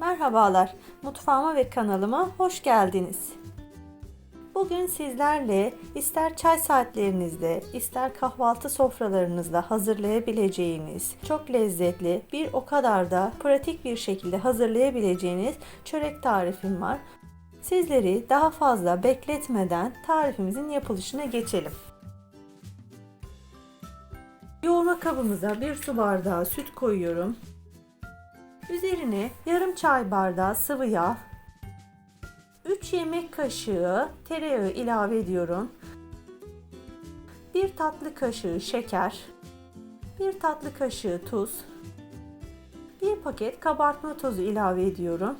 Merhabalar, mutfağıma ve kanalıma hoş geldiniz. Bugün sizlerle ister çay saatlerinizde, ister kahvaltı sofralarınızda hazırlayabileceğiniz çok lezzetli, bir o kadar da pratik bir şekilde hazırlayabileceğiniz çörek tarifim var. Sizleri daha fazla bekletmeden tarifimizin yapılışına geçelim. Yoğurma kabımıza bir su bardağı süt koyuyorum. Üzerine yarım çay bardağı sıvı yağ, 3 yemek kaşığı tereyağı ilave ediyorum. 1 tatlı kaşığı şeker, 1 tatlı kaşığı tuz, 1 paket kabartma tozu ilave ediyorum.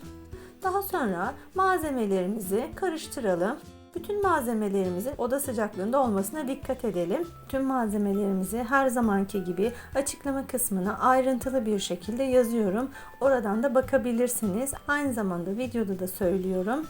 Daha sonra malzemelerimizi karıştıralım. Bütün malzemelerimizin oda sıcaklığında olmasına dikkat edelim. Tüm malzemelerimizi her zamanki gibi açıklama kısmına ayrıntılı bir şekilde yazıyorum. Oradan da bakabilirsiniz. Aynı zamanda videoda da söylüyorum.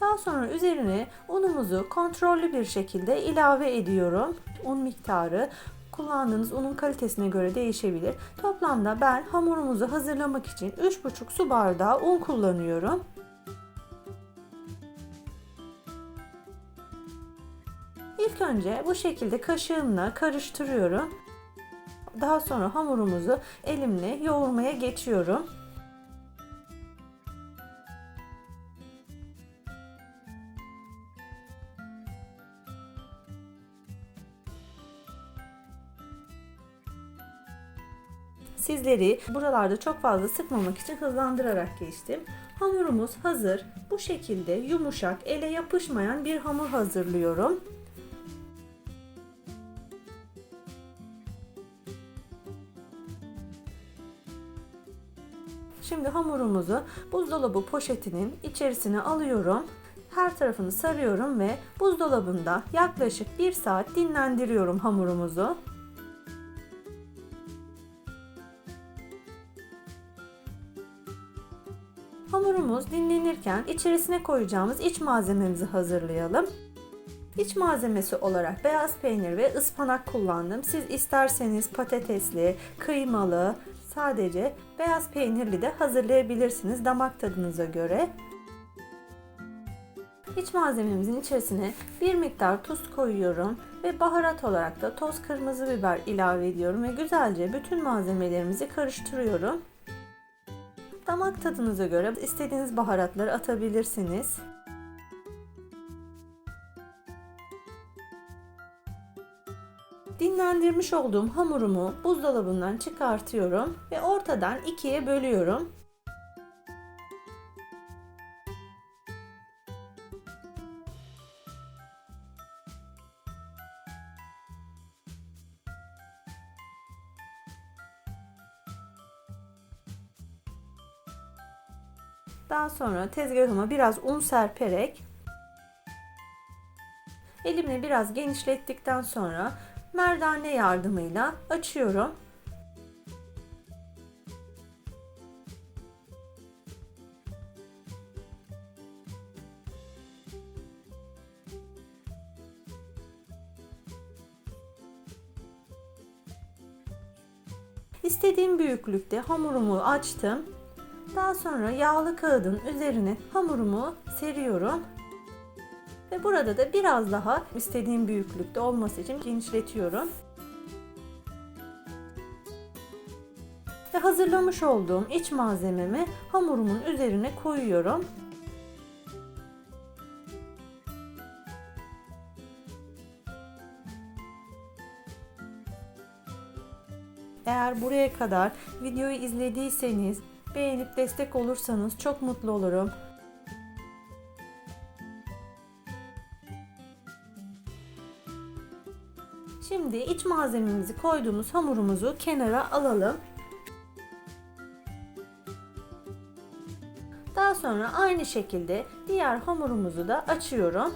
Daha sonra üzerine unumuzu kontrollü bir şekilde ilave ediyorum. Un miktarı kullandığınız unun kalitesine göre değişebilir. Toplamda ben hamurumuzu hazırlamak için 3,5 su bardağı un kullanıyorum. İlk önce bu şekilde kaşığımla karıştırıyorum. Daha sonra hamurumuzu elimle yoğurmaya geçiyorum. Sizleri buralarda çok fazla sıkmamak için hızlandırarak geçtim. Hamurumuz hazır. Bu şekilde yumuşak, ele yapışmayan bir hamur hazırlıyorum. Şimdi hamurumuzu buzdolabı poşetinin içerisine alıyorum. Her tarafını sarıyorum ve buzdolabında yaklaşık 1 saat dinlendiriyorum hamurumuzu. Hamurumuz dinlenirken içerisine koyacağımız iç malzememizi hazırlayalım. İç malzemesi olarak beyaz peynir ve ıspanak kullandım. Siz isterseniz patatesli, kıymalı, sadece beyaz peynirli de hazırlayabilirsiniz damak tadınıza göre. İç malzememizin içerisine bir miktar tuz koyuyorum ve baharat olarak da toz kırmızı biber ilave ediyorum ve güzelce bütün malzemelerimizi karıştırıyorum. Damak tadınıza göre istediğiniz baharatları atabilirsiniz. Dinlendirmiş olduğum hamurumu buzdolabından çıkartıyorum ve ortadan ikiye bölüyorum. Daha sonra tezgahıma biraz un serperek elimle biraz genişlettikten sonra merdane yardımıyla açıyorum. İstediğim büyüklükte hamurumu açtım. Daha sonra yağlı kağıdın üzerine hamurumu seriyorum. Ve burada da biraz daha istediğim büyüklükte olması için genişletiyorum. Ve hazırlamış olduğum iç malzememi hamurumun üzerine koyuyorum. Eğer buraya kadar videoyu izlediyseniz, beğenip destek olursanız çok mutlu olurum. Şimdi iç malzememizi koyduğumuz hamurumuzu kenara alalım. Daha sonra aynı şekilde diğer hamurumuzu da açıyorum.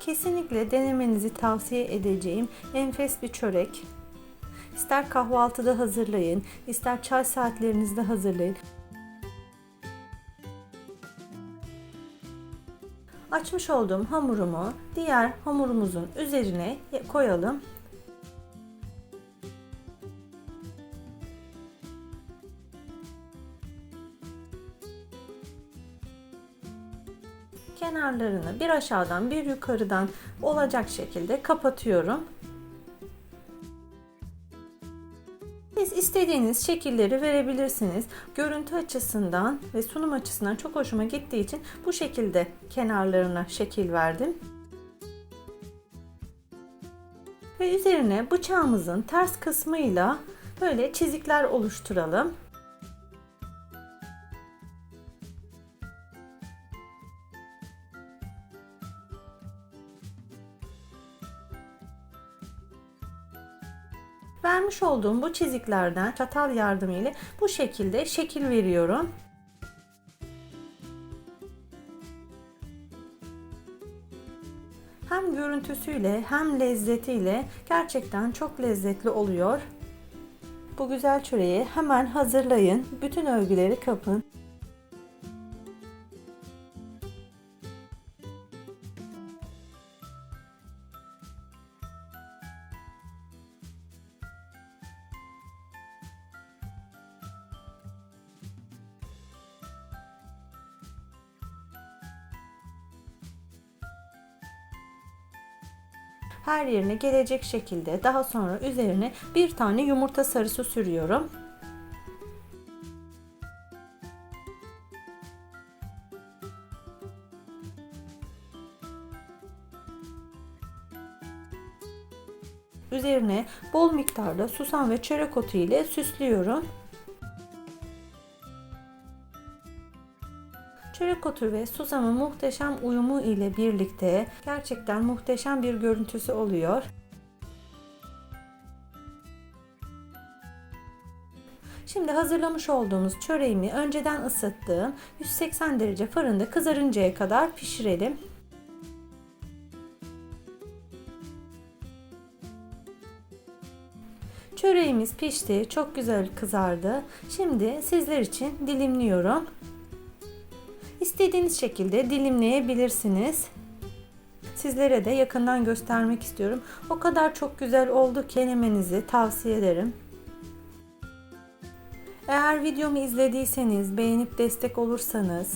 Kesinlikle denemenizi tavsiye edeceğim enfes bir çörek. İster kahvaltıda hazırlayın, ister çay saatlerinizde hazırlayın. Açmış olduğum hamurumu diğer hamurumuzun üzerine koyalım. Kenarlarını bir aşağıdan bir yukarıdan olacak şekilde kapatıyorum. İstediğiniz şekilleri verebilirsiniz. Görüntü açısından ve sunum açısından çok hoşuma gittiği için bu şekilde kenarlarına şekil verdim. Ve üzerine bıçağımızın ters kısmıyla böyle çizikler oluşturalım. Vermiş olduğum bu çiziklerden çatal yardımıyla bu şekilde şekil veriyorum. Hem görüntüsüyle hem lezzetiyle gerçekten çok lezzetli oluyor. Bu güzel çöreği hemen hazırlayın. Bütün övgüleri kapın. Her yerine gelecek şekilde daha sonra üzerine bir tane yumurta sarısı sürüyorum. Üzerine bol miktarda susam ve çörek otu ile süslüyorum. Çörek otu ve susamın muhteşem uyumu ile birlikte gerçekten muhteşem bir görüntüsü oluyor. Şimdi hazırlamış olduğumuz çöreğimi önceden ısıttığım 180 derece fırında kızarıncaya kadar pişirelim. Çöreğimiz pişti, çok güzel kızardı. Şimdi sizler için dilimliyorum. İstediğiniz şekilde dilimleyebilirsiniz. Sizlere de yakından göstermek istiyorum. O kadar çok güzel oldu ki denemenizi tavsiye ederim. Eğer videomu izlediyseniz, beğenip destek olursanız,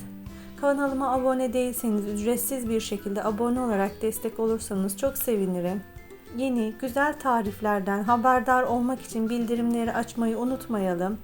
kanalıma abone değilseniz ücretsiz bir şekilde abone olarak destek olursanız çok sevinirim. Yeni güzel tariflerden haberdar olmak için bildirimleri açmayı unutmayalım.